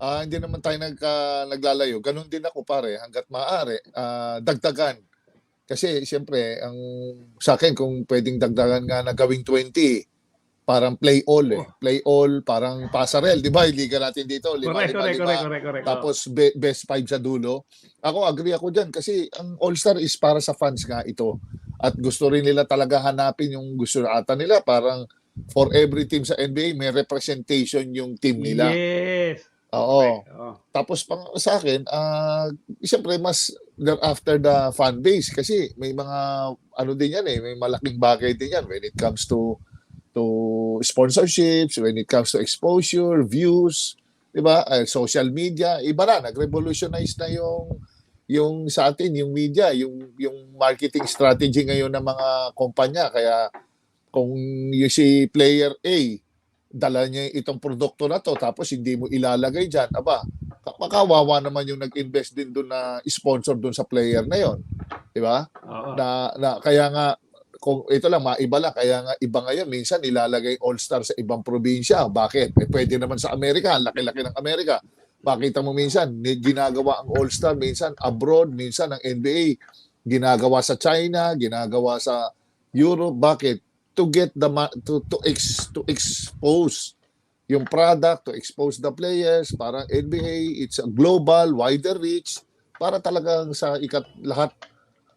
ah, hindi naman tayo nagka, naglalayo. Ganun din ako pare, hanggat maaari, ah, dagdagan. Kasi siyempre, ang sa akin kung pwedeng dagdagan nga na gawing 20, parang play all eh. Oh. Play all, parang pasarel, di ba? Liga natin dito, lima, Correct, lima, correct, lima. correct, correct, correct. Tapos be- best five sa dulo. Ako, agree ako dyan kasi ang All-Star is para sa fans nga ito. At gusto rin nila talaga hanapin yung gusto ata nila. Parang for every team sa NBA, may representation yung team nila. Yes. Oo. Oh. Tapos pang sa akin, ah siyempre mas after the fan base kasi may mga ano din yan eh, may malaking bagay din yan when it comes to to sponsorships, when it comes to exposure, views, 'di ba? Eh, social media, iba na, nag-revolutionize na yung yung sa atin, yung media, yung yung marketing strategy ngayon ng mga kumpanya kaya kung yung si player A dala niya itong produkto na to tapos hindi mo ilalagay diyan aba makawawa naman yung nag-invest din doon na sponsor doon sa player na yon di ba? Oo. na, na kaya nga kung ito lang maiba lang. Kaya nga iba ngayon. Minsan nilalagay all-star sa ibang probinsya. Bakit? Eh, pwede naman sa Amerika. Laki-laki ng Amerika. Makita mo minsan ginagawa ang all-star. Minsan abroad. Minsan ang NBA ginagawa sa China. Ginagawa sa Europe. Bakit to get the to to ex to expose yung product to expose the players para NBA it's a global wider reach para talagang sa ikat lahat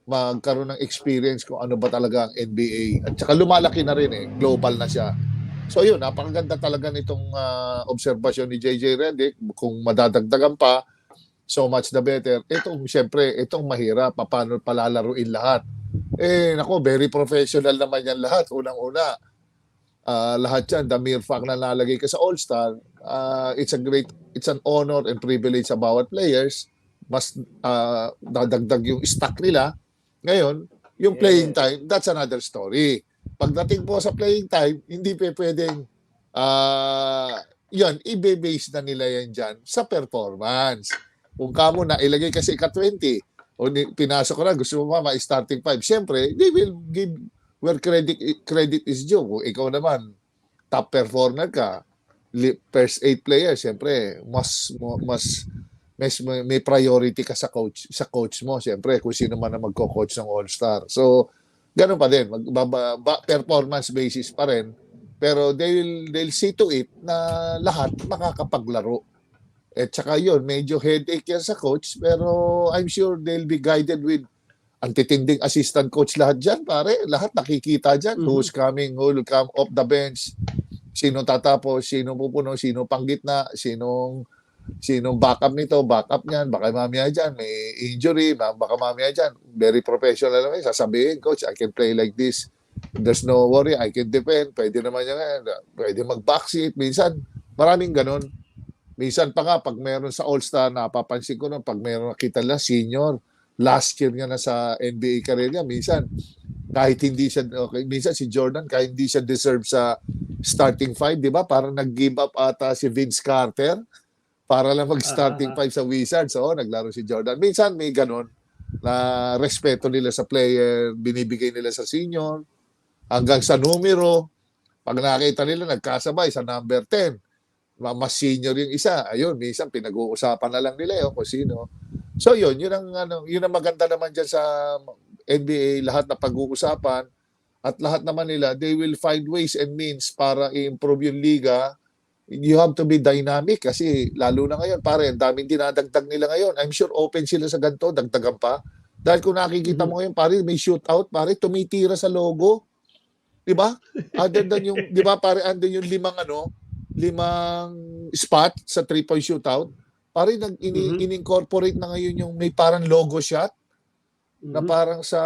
magkaroon ng experience kung ano ba talaga ang NBA at saka lumalaki na rin eh global na siya. So yun napakaganda talaga nitong ah, obserbasyon ni JJ Redick. Kung madadagdagan pa so much the better. Itong syempre itong mahirap paano palalaruin lahat eh nako very professional naman yan lahat unang-una Ah, lahat yan, the mere fact na nalagay ka sa All-Star, ah, it's a great, it's an honor and privilege sa bawat players. Mas ah, dadagdag yung stock nila. Ngayon, yung Yes. playing time, that's another story. Pagdating po sa playing time, hindi pa pwedeng, ah, yan, ibe-base na nila yan dyan sa performance. Kung kamo na ilagay kasi ka-20, o pinasok ko na, gusto mo ma, ma-starting five, syempre, they will give where credit credit is due. Kung ikaw naman, top performer ka, first eight player, siyempre, mas, mas, mas may, may priority ka sa coach sa coach mo, siyempre, kung sino man ang magko-coach ng All-Star. So, ganun pa din, magbaba, ba- performance basis pa rin, pero they will, they'll see to it na lahat makakapaglaro. At saka yun, medyo headache yan sa coach, pero I'm sure they'll be guided with ang titinding assistant coach lahat dyan, pare. Lahat nakikita dyan. Mhm. Who's coming, who will come off the bench. Sino tatapos, sino pupuno, sino panggitna, sinong sinong backup nito, backup niyan, baka mamaya dyan, may injury, baka mamaya dyan, very professional naman, sasabihin, coach, I can play like this. There's no worry, I can defend, pwede naman yan, pwede mag-backseat, minsan, maraming ganun. Minsan pa nga, pag meron sa All-Star, napapansin ko nun, pag meron nakita lang, senior, last year nga na sa NBA career niya, minsan, kahit hindi siya, okay, minsan si Jordan, kahit hindi siya deserve sa starting five, di ba? Parang nag-give up ata si Vince Carter para lang mag-starting Ah, five sa Wizards. Oo, naglaro si Jordan. Minsan may ganun na respeto nila sa player, binibigay nila sa senior, hanggang sa numero. Pag nakita nila, nagkasabay sa number 10. Ma- Mas senior yung isa. Ayun, minsan pinag-uusapan na lang nila yun kung sino. So yun, yun ang, ano, yun ang maganda naman dyan sa NBA, lahat na pag-uusapan at lahat naman nila, they will find ways and means para i-improve yung liga. You have to be dynamic kasi lalo na ngayon, pare, ang daming dinadagdag nila ngayon. I'm sure open sila sa ganito, dagdagan pa. Dahil kung nakikita mo ngayon, pare, may shootout, pare, tumitira sa logo. 'Di ba? Other than yung, 'di ba, pare, andun yung limang ano, limang spot sa three-point shootout. Pare, nag ini, Mhm. in-incorporate na ngayon yung may parang logo shot na Mhm. parang sa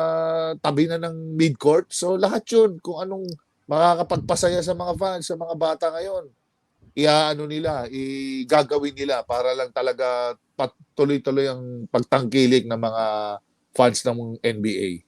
tabi na ng midcourt. So lahat 'yun kung anong makakapagpasaya sa mga fans, sa mga bata ngayon. Iaano nila, igagawin nila para lang talaga patuloy-tuloy ang pagtangkilik ng mga fans ng NBA.